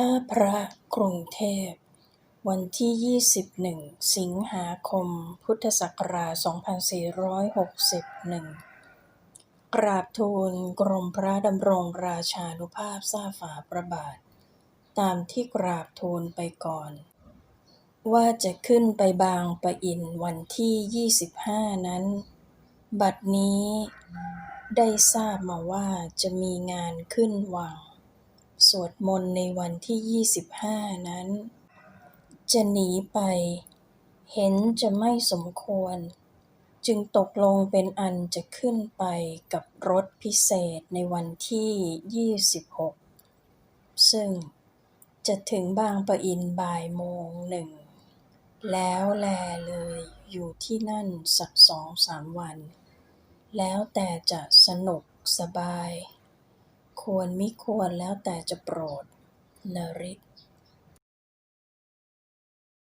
ท่าพระกรุงเทพ วันที่ 21 สิงหาคม พุทธศักราช 2461 กราบทูลกรมพระดำรงราชานุภาพทราบฝาพระบาท ตามที่กราบทูลไปก่อน ว่าจะขึ้นไปบางปะอินวันที่ 25 นั้น บัดนี้ได้ทราบมาว่าจะมีงานขึ้นวัง สวดมนต์ในวันที่ 25 นั้น จะหนีไป เห็นจะไม่สมควร จึงตกลงเป็นอันจะขึ้นไปกับรถพิเศษในวันที่ 26 ซึ่งจะถึงบางปะอินบ่ายโมงหนึ่ง แล้วแลเลยอยู่ที่นั่นสักสองสามวัน แล้วแต่จะสนุกสบาย ควรมิควรแล้วแต่จะโปรดนริศ